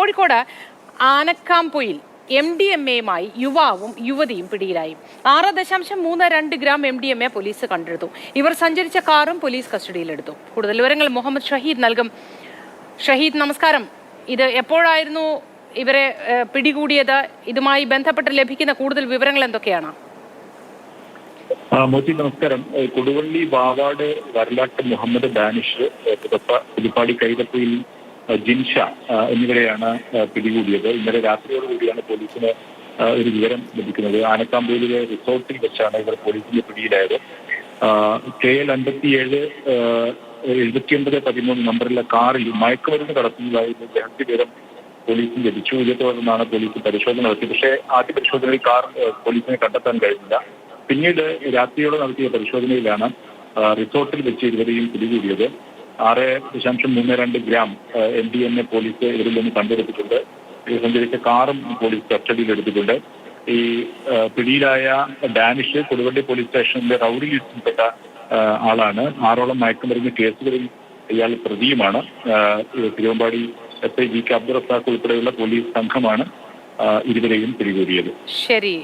Kozhikode Anakkampoyil M D M എയുമായി യുവാവും യുവതിയും പിടിയിലായി. ആറ് ദശാംശം മൂന്ന് രണ്ട് gram M D M A police കണ്ടെടുത്തു. ഇവർ സഞ്ചരിച്ച കാറും പോലീസ് കസ്റ്റഡിയിലെടുത്തു. കൂടുതൽ വിവരങ്ങൾ മുഹമ്മദ് ഷഹീദ് നൽകും. ഷഹീദ് നമസ്കാരം. ഇത് എപ്പോഴായിരുന്നു ഇവരെ പിടികൂടിയത്? ഇതുമായി ബന്ധപ്പെട്ട് ലഭിക്കുന്ന കൂടുതൽ വിവരങ്ങൾ എന്തൊക്കെയാണ്? മോത്തി നമസ്കാരം. കൊടുവള്ളി വാവാട് വരലാട്ട് മുഹമ്മദ് പുതപ്പ പുതുപ്പാടി കൈതപ്പയിൽ ജിൻഷ എന്നിവരെയാണ് പിടികൂടിയത്. ഇന്നലെ രാത്രിയോടുകൂടിയാണ് പോലീസിന് ഒരു വിവരം ലഭിക്കുന്നത്. ആനക്കാമ്പൂരിലെ റിസോർട്ടിൽ വെച്ചാണ് ഇവർ പോലീസിന്റെ പിടിയിലായത്. കെ എൽ അൻപത്തിയേഴ് എഴുപത്തിയൊൻപത് പതിമൂന്ന് നമ്പറിലെ കാറിൽ മയക്കുമരുന്ന് കടത്തുന്നതായി രഹസ്യ വിവരം പോലീസിന് ലഭിച്ചു. ഇതേ തുടർന്നാണ് പോലീസ് പരിശോധന നടത്തിയത് പക്ഷേ ആദ്യ പരിശോധനയിൽ കാർ പോലീസിനെ കണ്ടെത്താൻ കഴിഞ്ഞില്ല. പിന്നീട് രാത്രിയോടെ നടത്തിയ പരിശോധനയിലാണ് റിസോർട്ടിൽ വെച്ച് ഇരുവരെയും പിടികൂടിയത്. ആറ് ദശാംശം മൂന്ന് രണ്ട് gram M D M A police ഇവരിൽ നിന്ന് കണ്ടെടുത്തിട്ടുണ്ട്. ഇവർ സഞ്ചരിച്ച കാറും പോലീസ് കസ്റ്റഡിയിലെടുത്തിട്ടുണ്ട് ഈ പിടിയിലായ ഡാനിഷ് കൊടുവള്ളി പോലീസ് സ്റ്റേഷനിലെ റൌഡി ലിസ്റ്റിൽപ്പെട്ട ആളാണ്. ആറോളം മയക്കുമരുന്ന് കേസുകളിൽ ഇയാൾ പ്രതിയുമാണ്. Thiruvambadi S I G K Abdurazak ഉൾപ്പെടെയുള്ള പോലീസ് സംഘമാണ് ഇരുവരെയും പിടികൂടിയത്. ശരി.